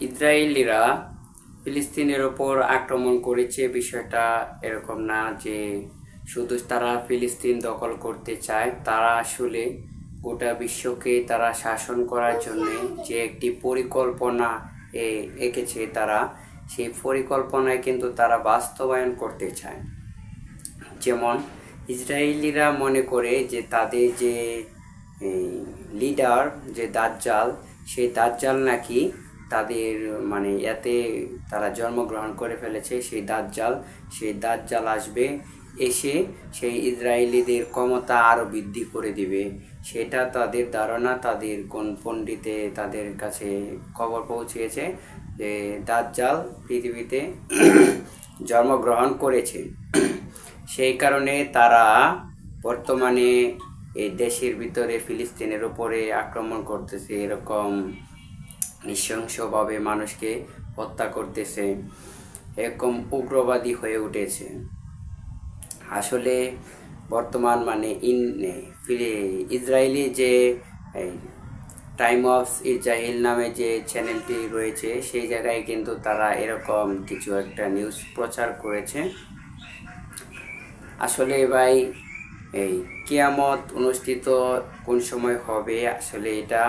ইসরায়েলিরা ফিলিস্তিনের ওপর আক্রমণ করেছে, বিষয়টা এরকম না যে শুধু তারা ফিলিস্তিন দখল করতে চায়, তারা আসলে গোটা বিশ্বকে তারা শাসন করার জন্য যে একটি পরিকল্পনা এ- এঁকেছে তারা, সেই পরিকল্পনায় কিন্তু তারা বাস্তবায়ন করতে চায়। যেমন ইসরায়েলিরা মনে করে যে তাদের যে লিডার যে দাজ্জাল, সেই দাজ্জাল নাকি তাদের মানে এতে তারা জন্মগ্রহণ করে ফেলেছে। সেই দাজ্জাল সেই দাজ্জাল আসবে, এসে সেই ইসরায়েলিদের ক্ষমতা আরও বৃদ্ধি করে দিবে। সেটা তাদের ধারণা, তাদের কোন পণ্ডিতে তাদের কাছে খবর পৌঁছেছে যে দাজ্জাল পৃথিবীতে জন্মগ্রহণ করেছে। সেই কারণে তারা বর্তমানে এই দেশের ভিতরে ফিলিস্তিনের উপরে আক্রমণ করতেছে, এরকম নৃশংসভাবে মানুষকে হত্যা করতেছে, এরকম উগ্রবাদী হয়ে উঠেছে। আসলে বর্তমান মানে ইন ফিরে, ইসরায়েলি যে টাইম অফ ইসরায়েল নামে যে চ্যানেলটি রয়েছে, সেই জায়গায় কিন্তু তারা এরকম কিছু একটা নিউজ প্রচার করেছে। আসলে ভাই, এই কেয়ামত অনুষ্ঠিত কোন সময় হবে? আসলে এটা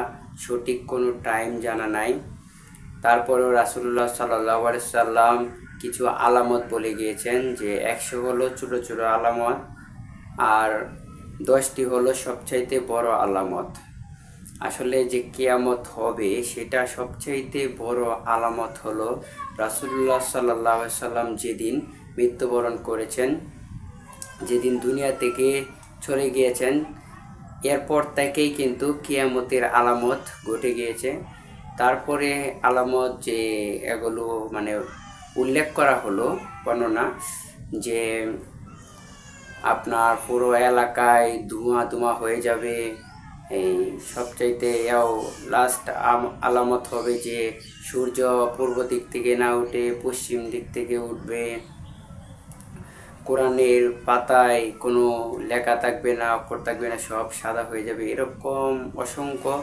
সঠিক কোনো টাইম জানা নাই। তারপরেও রাসুল্লাহ সাল্লাহ সাল্লাম কিছু আলামত বলে গিয়েছেন যে একশো হলো ছোটো ছোটো আলামত আর দশটি হলো সবচাইতে বড় আলামত। আসলে যে কেয়ামত হবে সেটা সবচাইতে বড় আলামত হলো রাসুল্লাহ সাল্লাহ সাল্লাম যেদিন মৃত্যুবরণ করেছেন, যেদিন দুনিয়া থেকে চলে গিয়েছেন এরপর থেকেই কিন্তু কিয়ামতের আলামত ঘটে গিয়েছে। তারপরে আলামত যে এগুলো মানে উল্লেখ করা হলো, বর্ণনা, যে আপনার পুরো এলাকায় ধোঁয়া ধোঁয়া হয়ে যাবে। এই সবচাইতে এও লাস্ট আলামত হবে যে সূর্য পূর্ব দিক থেকে না উঠে পশ্চিম দিক থেকে উঠবে। কোরআনের পাতায় কোনো লেখা থাকবে না, অক্ষর থাকবে না, সব সাদা হয়ে যাবে। এরকম অসংখ্য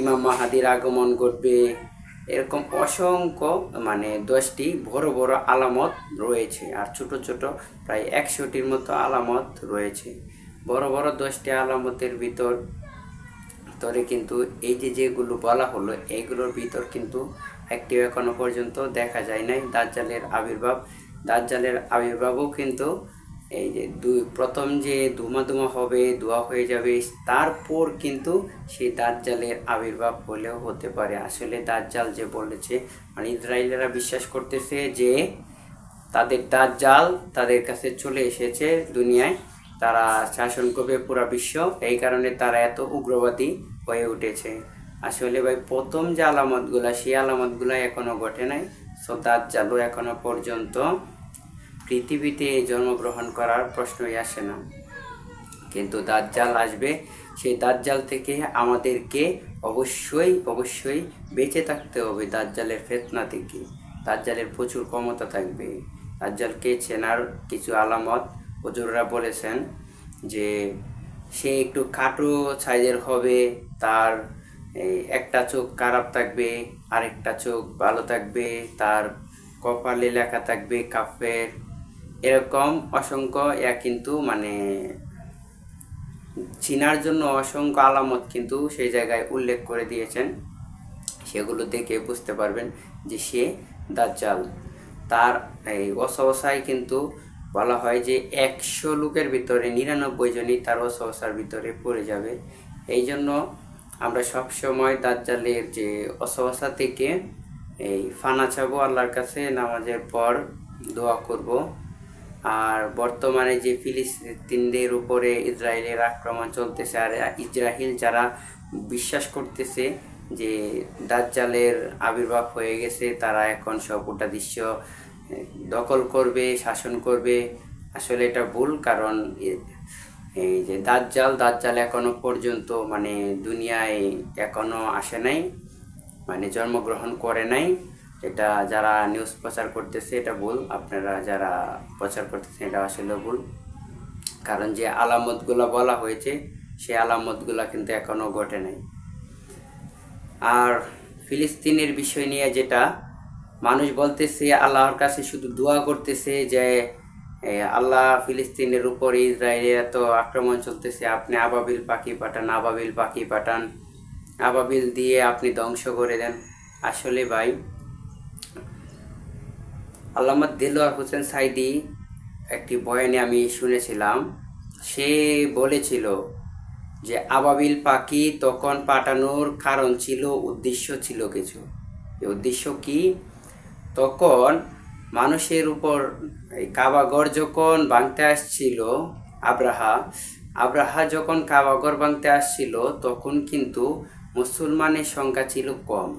ইমাম মাহাদির আগমন ঘটবে। এরকম অসংখ্য মানে দশটি বড় বড় আলামত রয়েছে আর ছোট ছোট প্রায় একশোটির মতো আলামত রয়েছে। বড় বড় দশটি আলামতের ভিতর ভিতরে কিন্তু এই যে যেগুলো বলা হলো এইগুলোর ভিতর কিন্তু একটিও এখনও পর্যন্ত দেখা যায় নাই। দাজ্জালের আবির্ভাব দাজ্জালের আবির্ভাবও কিন্তু এই যে দুই, প্রথম যে ধুমা ধুমা হবে ধোয়া হয়ে যাবে, তারপর কিন্তু সেই দাজ্জালের আবির্ভাব হলেও হতে পারে। আসলে দাজ্জাল যে বলেছে মানে ইসরায়েলেরা বিশ্বাস করতেছে যে তাদের দাজ্জাল তাদের কাছে চলে এসেছে দুনিয়ায়। তারা শাসন করবে পুরা বিশ্ব। এই কারণে তারা এত উগ্রবাদী হয়ে উঠেছে। আসলে ভাই, প্রথম যে আলামতগুলা, সেই আলামতগুলা এখনও ঘটে নাই। সো দাজ্জালও এখনও পর্যন্ত। পৃথিবীতে জন্মগ্রহণ করার প্রশ্নই আসে না। কিন্তু দাজ্জাল আসবে। সেই দাজ্জাল থেকে আমাদেরকে অবশ্যই অবশ্যই বেঁচে থাকতে হবে দাজ্জালের ফেতনা থেকে। দাজ্জালের প্রচুর ক্ষমতা থাকবে। দাজ্জালকে চেনার কিছু আলামত? হুজুররা বলেছেন যে, সে একটু খাটো সাইজের হবে, তার এই একটা চোখ খারাপ থাকবে, আরেকটা চোখ ভালো থাকবে, তার কপালে লেখা থাকবে কাফের। এরকম অসংখ্য ইয়া কিন্তু মানে চিনার জন্য অসংখ্য আলামত কিন্তু সেই জায়গায় উল্লেখ করে দিয়েছেন। সেগুলো দেখে বুঝতে পারবেন যে সে দাজ্জাল। তার এই অসহসায় কিন্তু বলা হয় যে একশো লোকের ভিতরে নিরানব্বই জনই তার অসহসার ভিতরে পড়ে যাবে। এই জন্য আমরা সব সময় দাজ্জালের যে অসহসা থেকে এই ফানা চাবো, আল্লাহর কাছে নামাজের পর দোয়া করব। আর বর্তমানে যে ফিলিস্তিনদের উপরে ইসরায়েলের আক্রমণ চলতেছে আর ইসরায়েল যারা বিশ্বাস করতেছে যে দাজ্জালের আবির্ভাব হয়ে গেছে, তারা এখন সব গোটা দৃশ্য দখল করবে, শাসন করবে। আসলে এটা ভুল, কারণ এই যে দাজ্জাল দাজ্জাল এখনও পর্যন্ত মানে দুনিয়ায় এখনও আসে নাই মানে জন্মগ্রহণ করে নাই। এটা যারা নিউজ প্রচার করতেছে, এটা ভুল। আপনারা যারা প্রচার করতেছেন, এটা আসলে ভুল। কারণ যে আলামতগুলো বলা হয়েছে, সেই আলামতগুলো কিন্তু এখনও ঘটে নাই। আর ফিলিস্তিনের বিষয় নিয়ে যেটা, মানুষ বলতেছে, আল্লাহর কাছে শুধু দোয়া করতেছে যে আল্লাহ ফিলিস্তিনের উপর ইসরায়েলের এত আক্রমণ চলতেছে, আপনি আবাবিল পাখি পাঠান, আবাবিল পাখি পাঠান। আবাবিল দিয়ে আপনি ধ্বংস করে দেন। আসলে ভাই আল্লামা দিলওয়ার হোসেন সাইদি একটি বয়ানে আমি শুনেছিলাম, সে বলেছিল যে আবাবিল পাখি তখন পাঠানোর কারণ ছিল, উদ্দেশ্য ছিল কিছু। উদ্দেশ্য কি? তখন মানুষের উপর এই কাবাগর যখন ভাঙতে আসছিল আব্রাহা আব্রাহা যখন কাবাগর ভাঙতে আসছিল, তখন কিন্তু মুসলমানের সংখ্যা ছিল কম।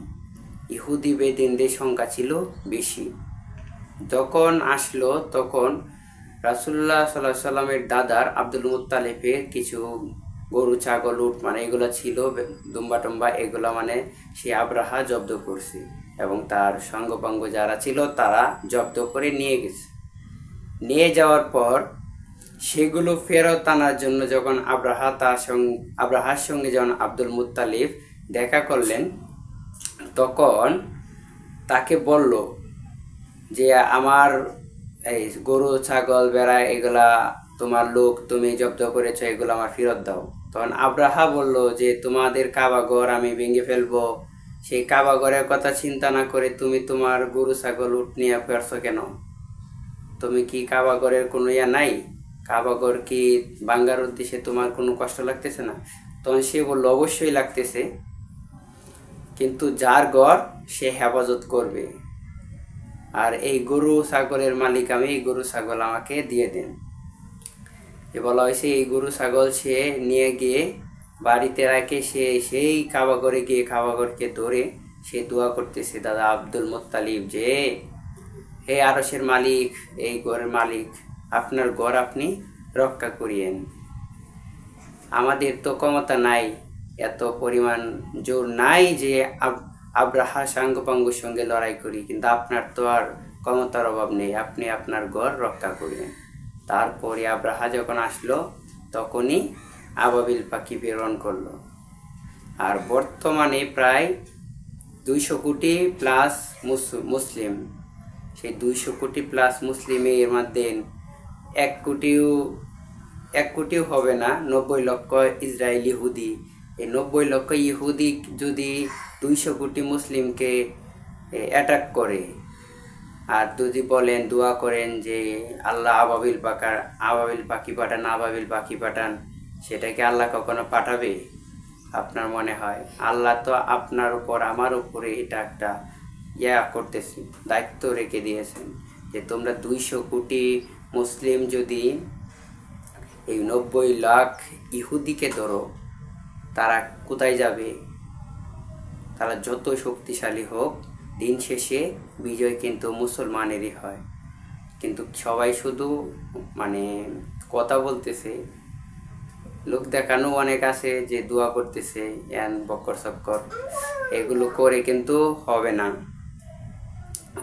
ইহুদি বেদিনদের সংখ্যা ছিল বেশি। যখন আসলো, তখন রাসুল্লাহ সাল্লাহ সাল্লামের দাদার আব্দুল মুত্তালিফের কিছু গরু, ছাগল, উট মানে এগুলো ছিল, দুম্বা টুম্বা, এগুলো মানে সে আব্রাহা জব্দ করছে এবং তার সঙ্গপাঙ্গ যারা ছিল, তারা জব্দ করে নিয়ে গেছে। নিয়ে যাওয়ার পর সেগুলো ফেরত আনার জন্য যখন আব্রাহা তার সঙ্গে, আব্রাহার সঙ্গে যখন আব্দুল মুত্তালিফ দেখা করলেন, তখন তাকে বলল যে, আমার এই গরু, ছাগল, বেড়া, এগুলা তোমার লোক, তুমি জব্দ করেছ, এগুলো আমার ফেরত দাও। তখন আব্রাহা বলল যে, তোমাদের কাবাগর আমি ভেঙে ফেলব। সেই কাবাগরের কথা চিন্তা না করে তুমি তোমার গরু, ছাগল উঠ নিয়ে ফেরছো কেন? তুমি কি কাবাগরের কোনো ইয়া নাই? কাবাগর কি বাঙ্গার উদ্দেশ্যে তোমার কোনো কষ্ট লাগতেছে না? তখন সে বলল, অবশ্যই লাগতেছে। কিন্তু যার ঘর, সে হেফাজত করবে। আর এই গরু ছাগলের মালিক আমি, এই গরু ছাগল আমাকে দিয়ে দেন। এ বলা হয়েছে, এই গরু ছাগল সে নিয়ে গিয়ে বাড়িতে রাখে, সে সেই কাবাগরে গিয়ে কাবাগরকে ধরে সে দোয়া করতেছে, দাদা আব্দুল মোত্তালিব যে হে আরসের মালিক, এই গড়ের মালিক, আপনার গড় আপনি রক্ষা করিয়েন। আমাদের তো ক্ষমতা নাই, এত পরিমাণ জোর নাই যে আব- আব্রাহা সাঙ্গপাঙ্গুর সঙ্গে লড়াই করি, কিন্তু আপনার তো আর ক্ষমতার অভাব নেই, আপনি আপনার গড় রক্ষা করিলেন তারপরে আব্রাহা যখন আসলো, তখনই আবাবিল পাখি প্রেরণ করল। আর বর্তমানে প্রায় দুইশো কোটি প্লাস মুসলিম। সেই দুইশো কোটি প্লাস মুসলিমের মধ্যে এক কোটিও এক কোটিও হবে না, নব্বই লক্ষ ইসরায়েল ইহুদি। এই নব্বই লক্ষ ইহুদি যদি দুইশো কোটি মুসলিমকে অ্যাটাক করে, আর যদি বলেন, দোয়া করেন যে আল্লাহ আবাবিল পাকার, আবাবিল পাখি পাঠান, আবাবিল পাখি পাঠান, সেটাকে আল্লাহ কখনো পাঠাবে? আপনার মনে হয়? আল্লাহ তো আপনার উপর, আমার উপরে এটা একটা ইয়া করতেছে, দায়িত্ব রেখে দিয়েছেন যে তোমরা দুইশো কোটি মুসলিম যদি এই নব্বই লাখ ইহুদিকে ধরো, তারা কোথায় যাবে? তারা যত শক্তিশালী হোক, দিন শেষে বিজয় কিন্তু মুসলমানেরই হয়। কিন্তু সবাই শুধু মানে কথা বলতেছে। লোক দেখানো অনেক আছে যে দোয়া করতেছে এন বক্কর সক্কর, এগুলো করে কিন্তু হবে না।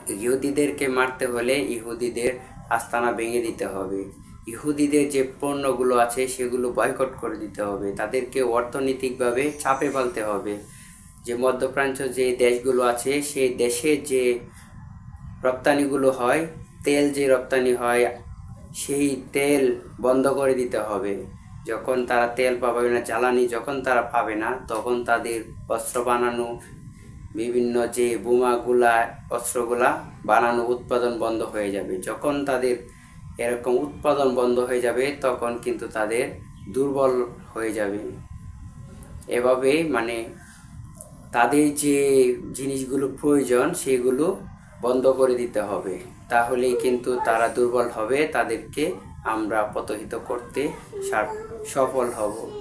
ইহুদিদেরকে মারতে হলে ইহুদিদের আস্তানা ভেঙে দিতে হবে। ইহুদিদের যে পণ্যগুলো আছে, সেগুলো বয়কট করে দিতে হবে। তাদেরকে অর্থনৈতিকভাবে চাপে ফেলতে হবে। যে মধ্যপ্রাচ্য যে দেশগুলো আছে, সেই দেশের যে রপ্তানিগুলো হয়, তেল যে রপ্তানি হয়, সেই তেল বন্ধ করে দিতে হবে। যখন তারা তেল পাবে না, জ্বালানি যখন তারা পাবে না, তখন তাদের অস্ত্র বানানো বিভিন্ন যে বোমাগুলা, অস্ত্রগুলা বানানো উৎপাদন বন্ধ হয়ে যাবে। যখন তাদের এরকম উৎপাদন বন্ধ হয়ে যাবে, তখন কিন্তু তাদের দুর্বল হয়ে যাবে। এভাবে মানে তাদের যে জিনিসগুলো প্রয়োজন, সেগুলো বন্ধ করে দিতে হবে। তাহলেই কিন্তু তারা দুর্বল হবে, তাদেরকে আমরা প্রতহিত করতে সফল হব।